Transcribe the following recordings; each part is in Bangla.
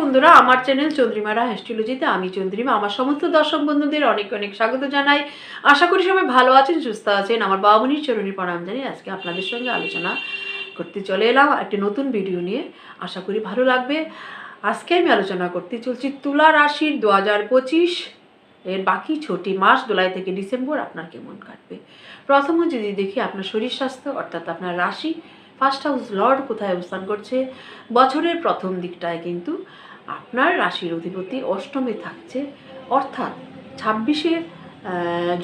বন্ধুরা, আমার চ্যানেল চন্দ্রিমারা অ্যাস্ট্রোলজিতে আমি চন্দ্রিমা। আমার সমস্ত দর্শক বন্ধুদের অনেক অনেক স্বাগত জানাই। আশা করি সবাই ভালো আছেন, সুস্থ আছেন। আমার বাবা বাবুনির চরণী প্রণাম জানিয়ে আজকে আপনাদের সঙ্গে আলোচনা করতে চলে এলাম একটি নতুন ভিডিও নিয়ে। আশা করি ভালো লাগবে। আজকে আমি আলোচনা করতে চলছি তুলা রাশির দু হাজার পঁচিশ। এর বাকি ছটি মাস, জুলাই থেকে ডিসেম্বর, আপনার কেমন কাটবে? প্রথম যদি দেখি আপনার শরীর স্বাস্থ্য, অর্থাৎ আপনার রাশি ফার্স্ট হাউস লর্ড কোথায় অবস্থান করছে? বছরের প্রথম দিকটায় কিন্তু আপনার রাশির অধিপতি অষ্টমে থাকছে। অর্থাৎ ছাব্বিশে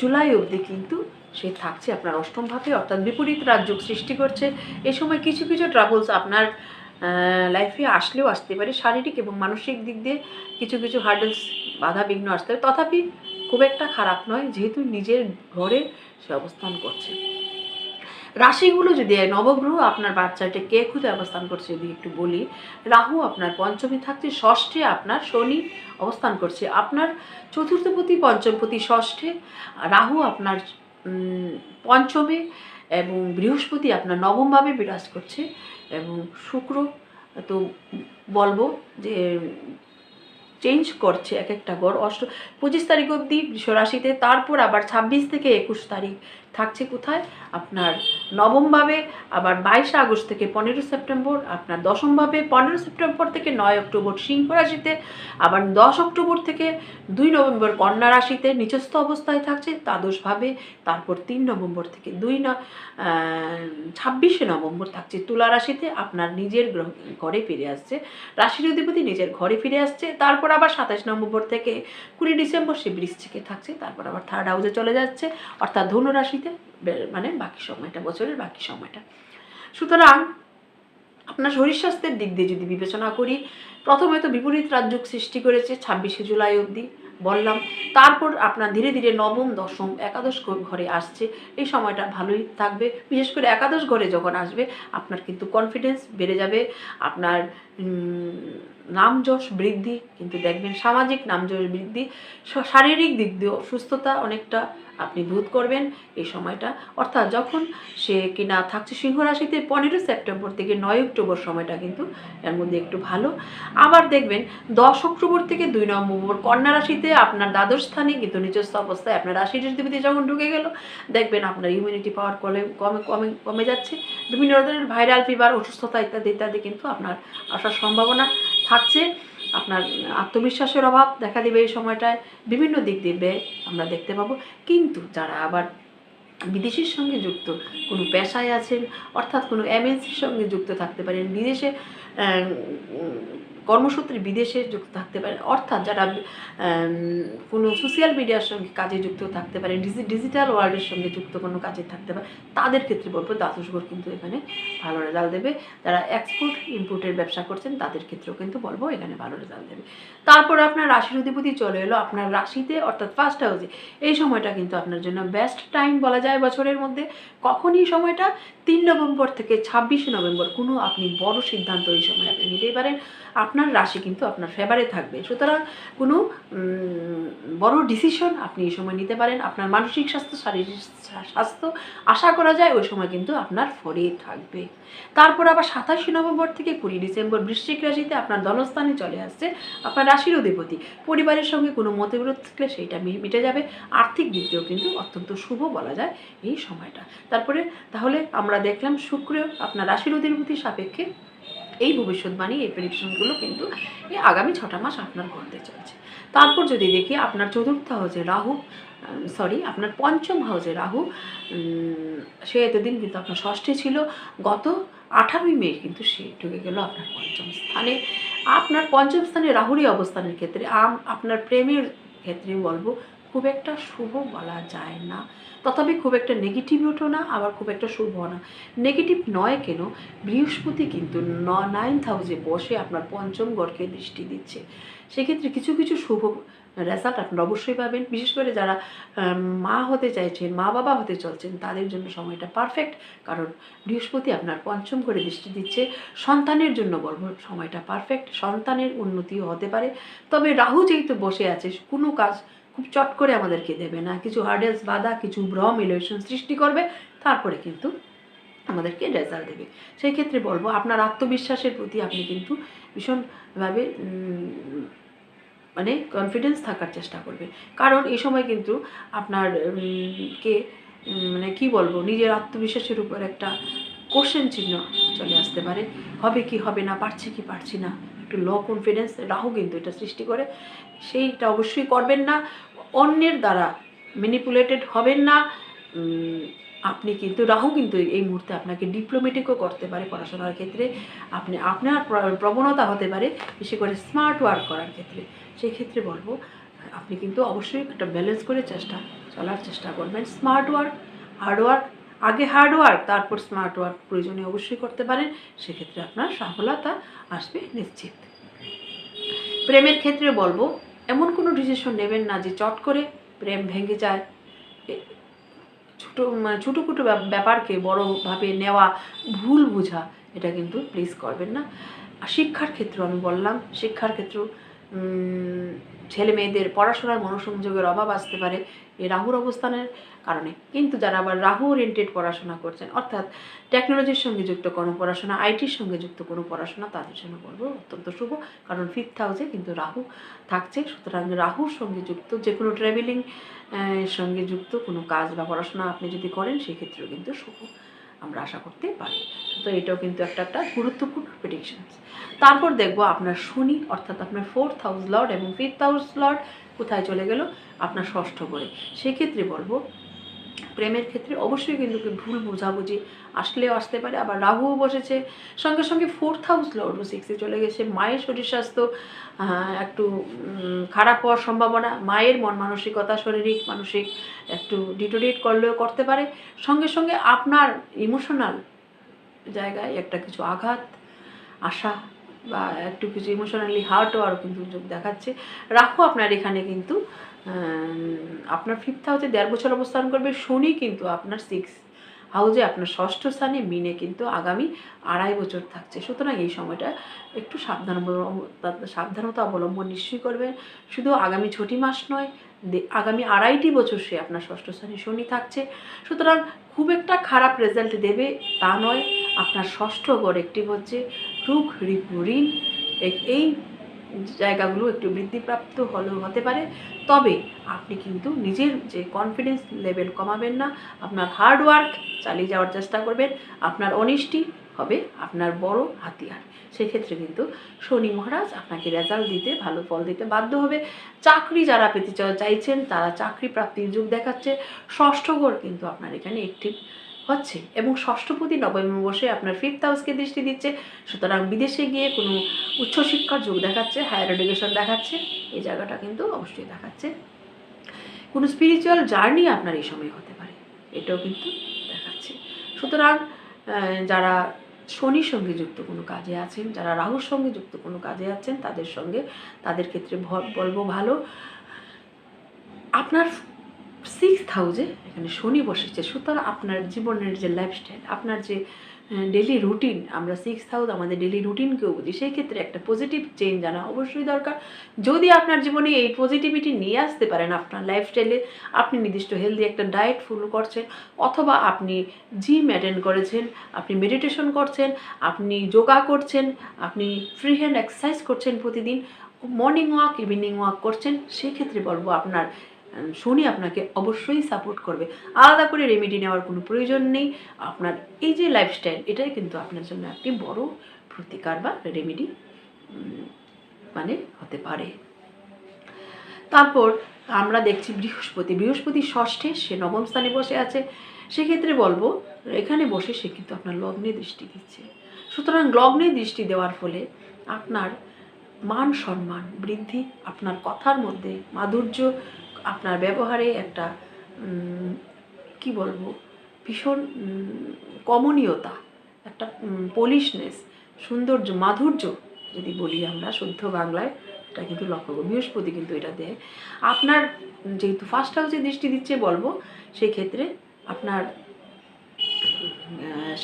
জুলাই অবধি কিন্তু সে থাকছে আপনার অষ্টম ভাবে, অর্থাৎ বিপরীত রাজ্য সৃষ্টি করছে। এ সময় কিছু কিছু ট্রাভেলস আপনার লাইফে আসলেও আসতে পারে। শারীরিক এবং মানসিক দিক দিয়ে কিছু কিছু হার্ডেলস বাধা বিঘ্ন আসতে পারে। তথাপি খুব একটা খারাপ নয়, যেহেতু নিজের ঘরে সে অবস্থান করছে। রাশিগুলো যদি নবগ্রহ আপনার বাচ্চাটি কে খুঁজে অবস্থান করছে যদি একটু বলি, রাহু আপনার পঞ্চমী থাকছে, ষষ্ঠে আপনার শনি অবস্থান করছে। আপনার চতুর্থপতি, পঞ্চমপতি, ষষ্ঠে, রাহু আপনার পঞ্চমে এবং বৃহস্পতি আপনার নবমভাবে বিরাজ করছে এবং শুক্র, তো বলব যে চেঞ্জ করছে এক একটা গড় অষ্ট পঁচিশ তারিখ অবধি রাশিতে তারপর আবার ছাব্বিশ থেকে একুশ তারিখ থাকছে কোথায়? আপনার নবমভাবে, আবার বাইশে আগস্ট থেকে পনেরো সেপ্টেম্বর, আপনার দশমভাবে পনেরো সেপ্টেম্বর থেকে নয় অক্টোবর সিংহ রাশিতে, আবার দশ অক্টোবর থেকে দুই নভেম্বর কন্যা রাশিতে নিচস্থ অবস্থায় থাকছে, দ্বাদশভাবে, তারপর তিন নভেম্বর থেকে দুই ন ছাব্বিশে নভেম্বর থাকছে তুলা রাশিতে, আপনার নিজের ঘরে ফিরে আসছে। রাশির অধিপতি নিজের ঘরে ফিরে আসছে, তারপর আবার সাতাশ নভেম্বর থেকে কুড়ি ডিসেম্বর সে বৃশ্চিকে থাকছে, তারপর আবার থার্ড হাউসে চলে যাচ্ছে, অর্থাৎ ধনু রাশিতে বে- মানে বাকি সময়টা, বছরের বাকি সময়টা। সুতরাং, আপনার শরীর স্বাস্থ্যের দিক দিয়ে যদি বিবেচনা করি, প্রথমে তো বিপরীত রাজ্য সৃষ্টি করেছে ছাব্বিশে জুলাই অবধি, বললাম। তারপর আপনার ধীরে ধীরে নবম, দশম, একাদশ ঘরে আসছে। এই সময়টা ভালোই থাকবে। বিশেষ করে একাদশ ঘরে যখন আসবে, আপনার কিন্তু কনফিডেন্স বেড়ে যাবে। আপনার উম, নাম যশ বৃদ্ধি কিন্তু দেখবেন সামাজিক নাম যশ বৃদ্ধি শারীরিক দিক দিয়েও সুস্থতা অনেকটা আপনি বোধ করবেন এই সময়টা। অর্থাৎ যখন সে কিনা থাকছে সিংহ রাশিতে পনেরো সেপ্টেম্বর থেকে নয় অক্টোবর সময়টা কিন্তু এর মধ্যে একটু ভালো। আবার দেখবেন দশ অক্টোবর থেকে দুই নভেম্বর কন্যা রাশিতে আপনার দ্বাদশ স্থানে কিন্তু নিজস্ব অবস্থায় আপনার রাশির অধিপতি যখন ঢুকে গেল দেখবেন আপনার ইমিউনিটি পাওয়ার কলে কমে কমে কমে যাচ্ছে। বিভিন্ন ধরনের ভাইরাল ফিভার অসুস্থতা ইত্যাদি ইত্যাদি কিন্তু আপনার আসার সম্ভাবনা। থাকছে, আপনার আত্মবিশ্বাসের অভাব দেখা দেবে এই সময়টায়, বিভিন্ন দিক দিবে আমরা দেখতে পাবো। কিন্তু যারা আবার বিদেশের সঙ্গে যুক্ত, কোনো পেশায় আছেন, অর্থাৎ কোনো এমএনসির সঙ্গে যুক্ত থাকতে পারেন, বিদেশে কর্মসূত্রে বিদেশে যুক্ত থাকতে পারেন। অর্থাৎ যারা কোনো সোশ্যাল মিডিয়ার সঙ্গে কাজে যুক্ত থাকতে পারে ডিজিটাল ওয়ার্ল্ডের সঙ্গে যুক্ত কোনো কাজে থাকতে পারে তাদের ক্ষেত্রে বলব ঘর কিন্তু এখানে ভালো রেজাল্ট দেবে। যারা এক্সপোর্ট ইম্পোর্টের ব্যবসা করছেন, তাদের ক্ষেত্রেও কিন্তু বলব এখানে ভালো রেজাল্ট দেবে। তারপর আপনার রাশির অধিপতি চলে এলো আপনার রাশিতে, অর্থাৎ ফার্স্ট হাউসে এই সময়টা কিন্তু আপনার জন্য বেস্ট টাইম বলা যায় বছরের মধ্যে। কখন এই সময়টা তিন নভেম্বর থেকে ছাব্বিশে নভেম্বর কোনো আপনি বড় সিদ্ধান্ত এই সময় আপনি নিতেই পারেন। আপনার রাশি কিন্তু আপনার ফেভারে থাকবে। সুতরাং কোনো বড় ডিসিশন আপনি এই সময় নিতে পারেন। আপনার মানসিক স্বাস্থ্য, শারীরিক স্বাস্থ্য আশা করা যায় ওই সময় কিন্তু আপনার ফরে থাকবে। তারপর আবার সাতাশে নভেম্বর থেকে কুড়ি ডিসেম্বর বৃশ্চিক রাশিতে আপনার দলস্থানে চলে আসছে আপনার রাশির অধিপতি। পরিবারের সঙ্গে কোনো মতবিরোধ থাকলে সেইটা মিটে যাবে। আর্থিক দিক দিয়েও কিন্তু অত্যন্ত শুভ বলা যায় এই সময়টা। তারপরে, তাহলে আমরা দেখলাম শুক্র আপনার রাশির অধিপতি সাপেক্ষে এই ভবিষ্যৎবাণী, এই প্রেডিকশনগুলো কিন্তু এই আগামী ছটা মাস আপনার ঘটতে চলছে। তারপর যদি দেখি আপনার চতুর্থ হাউসে রাহু সরি আপনার পঞ্চম হাউসে রাহু সে এতদিন কিন্তু আপনার ষষ্ঠে ছিল, গত আঠারোই মে কিন্তু সে ঢুকে গেল আপনার পঞ্চম স্থানে। আপনার পঞ্চম স্থানে রাহুরই অবস্থানের ক্ষেত্রে আপনার প্রেমের ক্ষেত্রে বলব, খুব একটা শুভ বলা যায় না। তথাপি খুব একটা নেগেটিভও না, আবার খুব একটা শুভ না। নেগেটিভ নয় কেন? বৃহস্পতি কিন্তু ন নাইন্থ হাউসে বসে আপনার পঞ্চম গড়কে দৃষ্টি দিচ্ছে। সেক্ষেত্রে কিছু কিছু শুভ রেজাল্ট আপনারা অবশ্যই পাবেন। বিশেষ করে যারা মা হতে চাইছেন, মা বাবা হতে চলছেন, তাদের জন্য সময়টা পারফেক্ট কারণ বৃহস্পতি আপনার পঞ্চম করে দৃষ্টি দিচ্ছে। সন্তানের জন্য বলব, সময়টা পারফেক্ট সন্তানের উন্নতিও হতে পারে। তবে রাহু যেহেতু বসে আছে, কোনো কাজ খুব চট করে আমাদেরকে দেবে না। কিছু হার্ডেলস বাধা, কিছু ভ্রম ইলেশন সৃষ্টি করবে, তারপরে কিন্তু আমাদেরকে রেজাল্ট দেবে। সেই ক্ষেত্রে বলব, আপনার আত্মবিশ্বাসের প্রতি আপনি কিন্তু ভীষণভাবে মানে কনফিডেন্স থাকার চেষ্টা করবে কারণ এই সময় কিন্তু আপনার কে মানে কি বলব, নিজের আত্মবিশ্বাসের উপর একটা কোশ্চেন চিহ্ন চলে আসতে পারে। হবে কি, হবে না, পারছি কি, পারছি না। একটু লো কনফিডেন্স রাহু কিন্তু এটা সৃষ্টি করে। সেইটা অবশ্যই করবেন না। অন্যের দ্বারা ম্যানিপুলেটেড হবেন না। আপনি কিন্তু, রাহু কিন্তু এই মুহূর্তে আপনাকে ডিপ্লোমেটিকও করতে পারে পড়াশোনার ক্ষেত্রে। আপনি, আপনার প্রবণতা হতে পারে বেশি করে স্মার্ট ওয়ার্ক করার ক্ষেত্রে। সেই ক্ষেত্রে বলব, আপনি কিন্তু অবশ্যই একটা ব্যালেন্স করে চেষ্টা, চলার চেষ্টা করবেন। স্মার্ট ওয়ার্ক হার্ড ওয়ার্ক আগে হার্ড ওয়ার্ক তারপর স্মার্ট ওয়ার্ক প্রয়োজনে অবশ্যই করতে পারেন। সেক্ষেত্রে আপনার সফলতা আসবে নিশ্চিত। প্রেমের ক্ষেত্রে বলব এমন কোনো ডিসিশন নেবেন না যে চট করে প্রেম ভেঙে যায়। ছোটো মানে ছোটো ছোটো ব্যাপ- ব্যাপারকে বড়োভাবে নেওয়া, ভুল বোঝা, এটা কিন্তু প্লিজ করবেন না। আর শিক্ষার ক্ষেত্রে আমি বললাম, শিক্ষার ক্ষেত্র ছেলে মেয়েদের পড়াশোনার মনোসংযোগের অভাব আসতে পারে এই রাহুর অবস্থানের কারণে। কিন্তু যারা আবার রাহু ওরিয়েন্টেড পড়াশোনা করছেন, অর্থাৎ টেকনোলজির সঙ্গে যুক্ত কোনো পড়াশোনা আইটির সঙ্গে যুক্ত কোনো পড়াশোনা, তাদের জন্য বলব অত্যন্ত শুভ। কারণ ফিফথ হাউসে কিন্তু রাহু থাকছে। সুতরাং রাহুর সঙ্গে যুক্ত যে কোনো ট্রাভেলিং সঙ্গে যুক্ত কোনো কাজ বা পড়াশোনা আপনি যদি করেন, সেক্ষেত্রেও কিন্তু শুভ। আমরা আশা করতে পারি। তো এটাও কিন্তু একটা একটা গুরুত্বপূর্ণ প্রেডিকশনস তারপর দেখব আপনার শনি, অর্থাৎ আপনার ফোর্থ হাউস লর্ড এবং ফিফথ হাউস লর্ড কোথায় চলে গেল? আপনার ষষ্ঠ করে। সেক্ষেত্রে বলব প্রেমের ক্ষেত্রে অবশ্যই কিন্তু ভুল বোঝাবুঝি আসলেও আসতে পারে। আবার রাহুও বসেছে। সঙ্গে সঙ্গে ফোর্থ হাউস লর্ডও সিক্সে চলে গেছে। মায়ের শরীর স্বাস্থ্য একটু খারাপ হওয়ার সম্ভাবনা। মায়ের মন মানসিকতা, শারীরিক, মানসিক একটু ডিটোরিয়েট করলেও করতে পারে। সঙ্গে সঙ্গে আপনার ইমোশনাল জায়গায় একটা কিছু আঘাত, আশা বা একটু কিছু ইমোশনালি হার্টও আরও কিন্তু দেখাচ্ছে। রাখো আপনার এখানে কিন্তু আপনার ফিফথ হাউসে দেড় বছর অবস্থান করবে শনি কিন্তু আপনার সিক্স হাউসে আপনার ষষ্ঠ স্থানে মিনে কিন্তু আগামী আড়াই বছর থাকছে। সুতরাং এই সময়টা একটু সাবধান সাবধানতা অবলম্বন নিশ্চয়ই করবেন। শুধু আগামী ছটি মাস নয় আগামী আড়াইটি বছর সে আপনার ষষ্ঠ স্থানে শনি থাকছে। সুতরাং খুব একটা খারাপ রেজাল্ট দেবে তা নয়, আপনার ষষ্ঠ গড় একটি হচ্ছে রুখ ঋণ। এই জায়গাগুলো একটু বৃদ্ধিপ্রাপ্ত হলেও হতে পারে। তবে আপনি কিন্তু নিজের যে কনফিডেন্স লেভেল কমাবেন না, আপনার হার্ড ওয়ার্ক চালিয়ে যাওয়ার চেষ্টা করবেন, আপনার অনিষ্টি হবে আপনার বড় হাতিয়ার। সেক্ষেত্রে কিন্তু শনি মহারাজ আপনাকে রেজাল্ট দিতে, ভালো ফল দিতে বাধ্য হবে। চাকরি যারা পেতে চাইছেন, তারা চাকরি প্রাপ্তির যুগ দেখাচ্ছে। ষষ্ঠ ঘর কিন্তু আপনার এখানে একটি হচ্ছে এবং ষষ্ঠপতি নবমে বসে আপনার ফিফথ হাউসকে দৃষ্টি দিচ্ছে। সুতরাং বিদেশে গিয়ে কোনো উচ্চশিক্ষার যোগ দেখাচ্ছে হায়ার এডুকেশন দেখাচ্ছে, এই জায়গাটা কিন্তু অবশ্যই দেখাচ্ছে। কোনো স্পিরিচুয়াল জার্নি আপনার এই সময় হতে পারে, এটাও কিন্তু দেখাচ্ছে। সুতরাং যারা শনির সঙ্গে যুক্ত কোনো কাজে আছেন, যারা রাহুর সঙ্গে যুক্ত কোনো কাজে আছেন, তাদের সঙ্গে তাদের ক্ষেত্রে বলব ভালো। আপনার সিক্স হাউসে এখানে শনি বসেছে। সুতরাং আপনার জীবনের যে লাইফস্টাইল আপনার যে ডেলি রুটিন আমরা সিক্স হাউস আমাদের ডেলি রুটিনকেও বুঝি, সেই ক্ষেত্রে একটা পজিটিভ চেঞ্জ আনা অবশ্যই দরকার। যদি আপনার জীবনে এই পজিটিভিটি নিয়ে আসতে পারেন, আপনার লাইফস্টাইলে আপনি নির্দিষ্ট হেলদি একটা ডায়েট ফলো করছেন, অথবা আপনি জিম অ্যাটেন্ড করেছেন, আপনি মেডিটেশন করছেন, আপনি যোগা করছেন, আপনি ফ্রি হ্যান্ড এক্সারসাইজ করছেন প্রতিদিন মর্নিং ওয়াক ইভিনিং ওয়াক করছেন সেক্ষেত্রে বলব আপনার শনি আপনাকে অবশ্যই সাপোর্ট করবে। আলাদা করে রেমেডি নেওয়ার কোনো প্রয়োজন নেই। আপনার এই যে লাইফস্টাইল এটাই কিন্তু আপনার জন্য একটি বড় প্রতিকার বা রেমেডি মানে হতে পারে। তারপর আমরা দেখছি বৃহস্পতি। বৃহস্পতি ষষ্ঠে সে নবম স্থানে বসে আছে। সেক্ষেত্রে বলব, এখানে বসে সে কিন্তু আপনার লগ্নে দৃষ্টি দিচ্ছে। সুতরাং লগ্নে দৃষ্টি দেওয়ার ফলে আপনার মান সম্মান বৃদ্ধি, আপনার কথার মধ্যে মাধুর্য আপনার ব্যবহারে একটা কি বলব, ভীষণ কমনীয়তা, একটা পলিশনেস সৌন্দর্য, মাধুর্য যদি বলি আমরা শুদ্ধ বাংলায়, এটা কিন্তু লক্ষ্য করব বৃহস্পতি কিন্তু এটা দেয়। আপনার যেহেতু ফার্স্ট হাউসে দৃষ্টি দিচ্ছে বলব সেই ক্ষেত্রে আপনার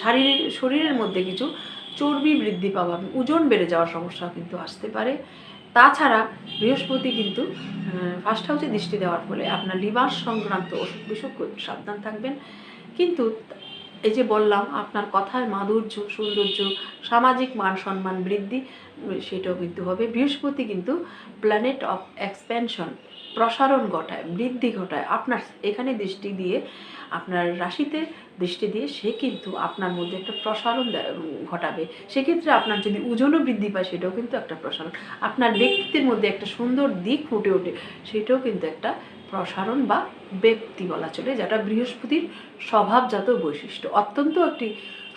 শারীরিক শরীরের মধ্যে কিছু চর্বি বৃদ্ধি পাওয়া, ওজন বেড়ে যাওয়ার সমস্যা কিন্তু আসতে পারে। তাছাড়া বৃহস্পতি কিন্তু ফার্স্ট হাউসে দৃষ্টি দেওয়ার ফলে আপনার লিভার সংক্রান্ত অসুখ বিসুখ সাবধান থাকবেন। কিন্তু এই যে বললাম, আপনার কথায় মাধুর্য, সৌন্দর্য, সামাজিক মান সম্মান বৃদ্ধি, সেটাও কিন্তু হবে। বৃহস্পতি কিন্তু প্ল্যানেট অফ এক্সপ্যানশন প্রসারণ ঘটায়, বৃদ্ধি ঘটায়। আপনার এখানে দৃষ্টি দিয়ে আপনার রাশিতে দৃষ্টি দিয়ে সে কিন্তু আপনার মধ্যে একটা প্রসারণ ঘটাবে। সেক্ষেত্রে আপনার যদি ওজনও বৃদ্ধি পায়, সেটাও কিন্তু একটা প্রসারণ। আপনার ব্যক্তিত্বের মধ্যে একটা সুন্দর দিক ফুটে ওঠে, সেটাও কিন্তু একটা প্রসারণ বা ব্যক্তি বলা চলে, যেটা বৃহস্পতির স্বভাবজাত বৈশিষ্ট্য। অত্যন্ত একটি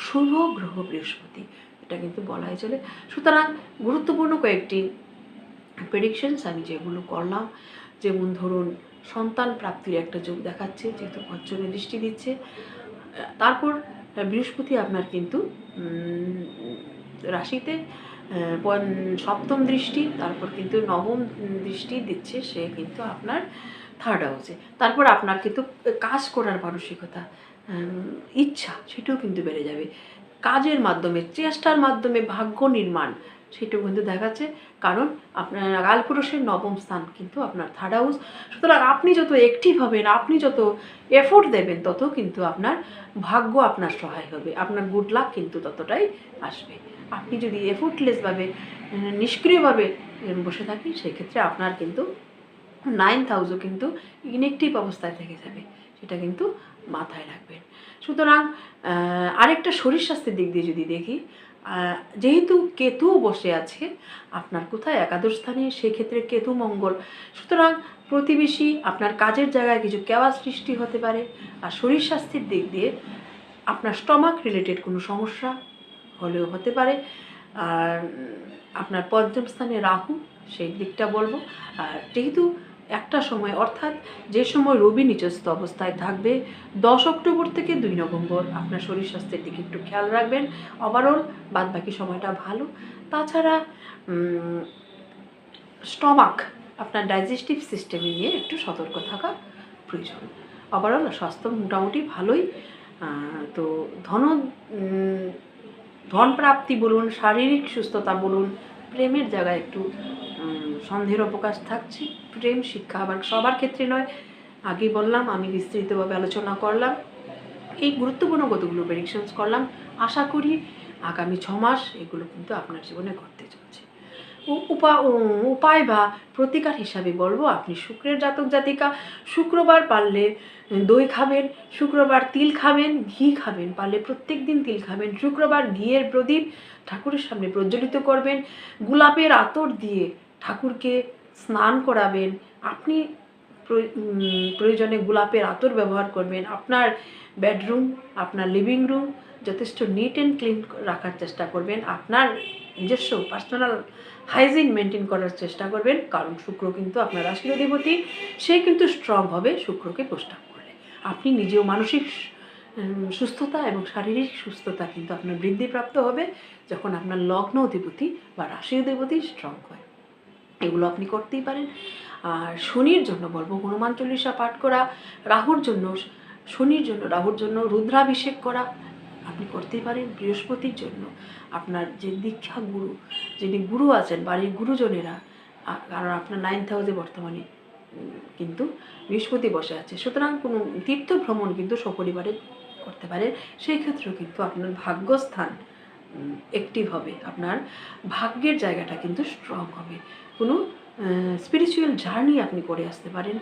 শুভ গ্রহ বৃহস্পতি, এটা কিন্তু বলাই চলে। সুতরাং গুরুত্বপূর্ণ কয়েকটি প্রেডিকশনস আমি যেগুলো করলাম, যেমন ধরুন সন্তান প্রাপ্তির একটা যোগ দেখাচ্ছে, যেহেতু পঞ্চমে দৃষ্টি দিচ্ছে। তারপর বৃহস্পতি আপনার কিন্তু রাশিতে সপ্তম দৃষ্টি, তারপর কিন্তু নবম দৃষ্টি দিচ্ছে, সে কিন্তু আপনার থার্ড হাউসে তারপর আপনার কিন্তু কাজ করার মানসিকতা ইচ্ছা, সেটাও কিন্তু বেড়ে যাবে। কাজের মাধ্যমে, চেষ্টার মাধ্যমে ভাগ্য নির্মাণ সেটাও কিন্তু দেখাচ্ছে। কারণ আপনার কালপুরুষের নবম স্থান কিন্তু আপনার থার্ড হাউস সুতরাং আপনি যত অ্যাক্টিভ হবেন, আপনি যত এফোর্ট দেবেন, তত কিন্তু আপনার ভাগ্য আপনার সহায় হবে। আপনার গুড লাক কিন্তু ততটাই আসবে। আপনি যদি এফোর্টলেসভাবে নিষ্ক্রিয়ভাবে বসে থাকেন, সেক্ষেত্রে আপনার কিন্তু নাইন্থ হাউসও কিন্তু ইনএক্টিভ অবস্থায় থেকে যাবে। সেটা কিন্তু মাথায় রাখবেন। সুতরাং আরেকটা শরীর স্বাস্থ্যের দিক দিয়ে যদি দেখি যেহেতু কেতুও বসে আছে, আপনার কোথায়? একাদশ স্থানে, সেক্ষেত্রে কেতু মঙ্গল। সুতরাং প্রতিবেশী আপনার কাজের জায়গায় কিছু কেওয়া সৃষ্টি হতে পারে, আর শরীর স্বাস্থ্যের দিক দিয়ে আপনার স্টমাক রিলেটেড কোনো সমস্যা হলেও হতে পারে। আর আপনার পঞ্চম স্থানে রাহু, সেই দিকটা বলব। আর যেহেতু একটা সময় অর্থাৎ যে সময় রবি নিচস্থ অবস্থায় থাকবে দশ অক্টোবর থেকে দুই নভেম্বর। আপনার শরীর স্বাস্থ্যের দিকে একটু খেয়াল রাখবেন। ওভারঅল বাদ বাকি সময়টা ভালো। তাছাড়া স্টমাক আপনার ডাইজেস্টিভ সিস্টেমে নিয়ে একটু সতর্ক থাকা প্রয়োজন। ওভারঅল স্বাস্থ্য মোটামুটি ভালোই। তো ধন উম, ধন প্রাপ্তি বলুন শারীরিক সুস্থতা বলুন প্রেমের জায়গায় একটু সন্দেহের অবকাশ থাকছে। প্রেম, শিক্ষা আবার সবার ক্ষেত্রে নয়। আগে বললাম, আমি বিস্তৃতভাবে আলোচনা করলাম। এই গুরুত্বপূর্ণ কতগুলো প্রেডিকশনস করলাম। আশা করি আগামী ছ মাস এগুলো কিন্তু আপনার জীবনে ঘটতে চলছে। উ- উপা উপায় বা প্রতিকার হিসাবে বলব, আপনি শুক্রের জাতক জাতিকা, শুক্রবার পারলে দই খাবেন, শুক্রবার তিল খাবেন, ঘি খাবেন, পারলে প্রত্যেক দিন তিল খাবেন। শুক্রবার ঘিয়ের প্রদীপ ঠাকুরের সামনে প্রজ্বলিত করবেন, গোলাপের আতর দিয়ে ঠাকুরকে স্নান করাবেন। আপনি প্রয়- প্রয়োজনে গোলাপের আতর ব্যবহার করবেন। আপনার বেডরুম, আপনার লিভিং রুম যথেষ্ট নিট অ্যান্ড ক্লিন রাখার চেষ্টা করবেন। আপনার নিজস্ব পার্সোনাল হাইজিন মেনটেন করার চেষ্টা করবেন। কারণ শুক্র কিন্তু আপনার রাশির অধিপতি, সে কিন্তু স্ট্রং হবে শুক্রকে প্রস্তাব করলে। আপনি নিজেও মানসিক সুস্থতা এবং শারীরিক সুস্থতা কিন্তু আপনার বৃদ্ধিপ্রাপ্ত হবে যখন আপনার লগ্ন অধিপতি বা রাশি অধিপতি স্ট্রং হয়। এগুলো আপনি করতেই পারেন। আর শনির জন্য বলব, হনুমান চল্লিশা পাঠ করা, রাহুর জন্য, শনির জন্য, রাহুর জন্য রুদ্রাভিষেক করা আপনি করতেই পারেন। বৃহস্পতির জন্য আপনার যে দীক্ষা গুরু, যিনি গুরু আছেন, বাড়ির গুরুজনেরা কারণ আপনার নাইন্থ হাউসে বর্তমানে কিন্তু বৃহস্পতি বসে আছে। সুতরাং কোনো তীর্থ ভ্রমণ কিন্তু সপরিবারে করতে পারে, সেই ক্ষেত্রেও কিন্তু আপনার ভাগ্যস্থান অ্যাক্টিভ হবে। আপনার ভাগ্যের জায়গাটা কিন্তু স্ট্রং হবে। কোনো স্পিরিচুয়াল জার্নি আপনি করে আসতে পারেন।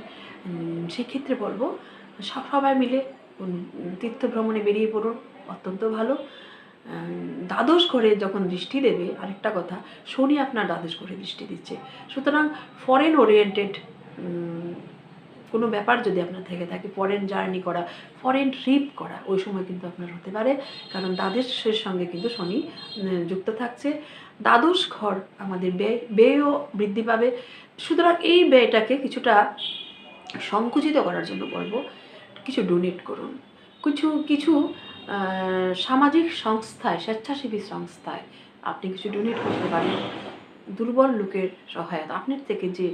সেক্ষেত্রে বলব, সব- সবাই মিলে তীর্থ ভ্রমণে বেরিয়ে পড়ুন, অত্যন্ত ভালো। দ্বাদশ ঘরে যখন দৃষ্টি দেবে, আরেকটা কথা, শনি আপনার দ্বাদশ ঘরে দৃষ্টি দিচ্ছে। সুতরাং ফরেন ওরিয়েন্টেড কোনো ব্যাপার যদি আপনার থেকে থাকে ফরেন জার্নি করা ফরেন ট্রিপ করা, ওই সময় কিন্তু আপনার হতে পারে। কারণ দ্বাদশের সঙ্গে কিন্তু শনি যুক্ত থাকছে। দ্বাদশ ঘর আমাদের ব্যয়, ব্যয়ও বৃদ্ধি পাবে। সুতরাং এই ব্যয়টাকে কিছুটা সংকুচিত করার জন্য বলব, কিছু ডোনেট করুন। কিছু কিছু সামাজিক সংস্থায়, স্বেচ্ছাসেবী সংস্থায় আপনি কিছু ডোনেট করতে পারেন। দুর্বল লোকের সহায়তা। আপনার থেকে যে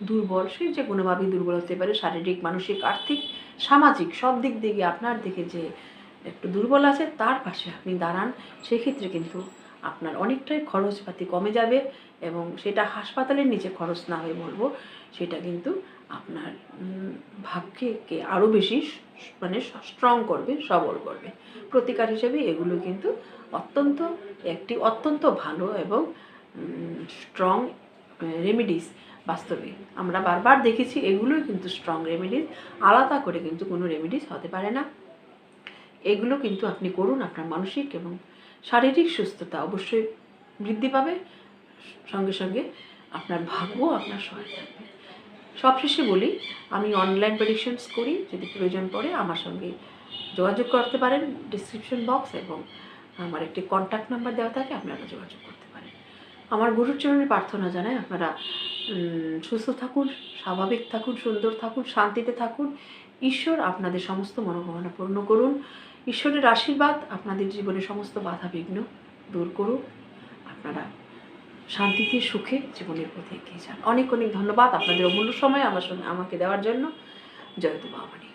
দুর্বল, সে যে কোনোভাবেই দুর্বল হতে পারে, শারীরিক, মানসিক, আর্থিক, সামাজিক, সব দিক থেকে আপনার দিকে যে একটু দুর্বল আছে, তার পাশে আপনি দাঁড়ান, সেক্ষেত্রে কিন্তু আপনার অনেকটাই খরচপাতি কমে যাবে এবং সেটা হাসপাতালের নিচে খরচ না হয়ে বলব, সেটা কিন্তু আপনার ভাগ্যকে আরও বেশি মানে স্ট্রং করবে, সবল করবে। প্রতিকার হিসেবে এগুলো কিন্তু অত্যন্ত, একটি অত্যন্ত ভালো এবং স্ট্রং রেমেডিস বাস্তবে। আমরা বারবার দেখেছি এগুলোই কিন্তু স্ট্রং রেমেডিস আলাদা করে কিন্তু কোনো রেমেডিস হতে পারে না। এগুলো কিন্তু আপনি করুন আপনার মানসিক এবং শারীরিক সুস্থতা অবশ্যই বৃদ্ধি পাবে। সঙ্গে সঙ্গে আপনার ভাগ্য আপনার সহায় থাকবে। সবশেষে বলি, আমি অনলাইন প্রেডিকশনস করি, যদি প্রয়োজন পড়ে আমার সঙ্গে যোগাযোগ করতে পারেন ডিসক্রিপশন বক্স এবং আমার একটি কন্ট্যাক্ট নাম্বার দেওয়া থাকে, আপনারা যোগাযোগ করতে আমার গুরুর চরণে প্রার্থনা জানাই আপনারা সুস্থ থাকুন, স্বাভাবিক থাকুন, সুন্দর থাকুন, শান্তিতে থাকুন। ঈশ্বর আপনাদের সমস্ত মনোকামনা পূর্ণ করুন। ঈশ্বরের আশীর্বাদ আপনাদের জীবনে সমস্ত বাধা বিঘ্ন দূর করুন আপনারা শান্তিতে, সুখে জীবনের পথে এগিয়ে যান। অনেক অনেক ধন্যবাদ আপনাদের অমূল্য সময় আমার সঙ্গে আমাকে দেওয়ার জন্য। জয়তু বাবানি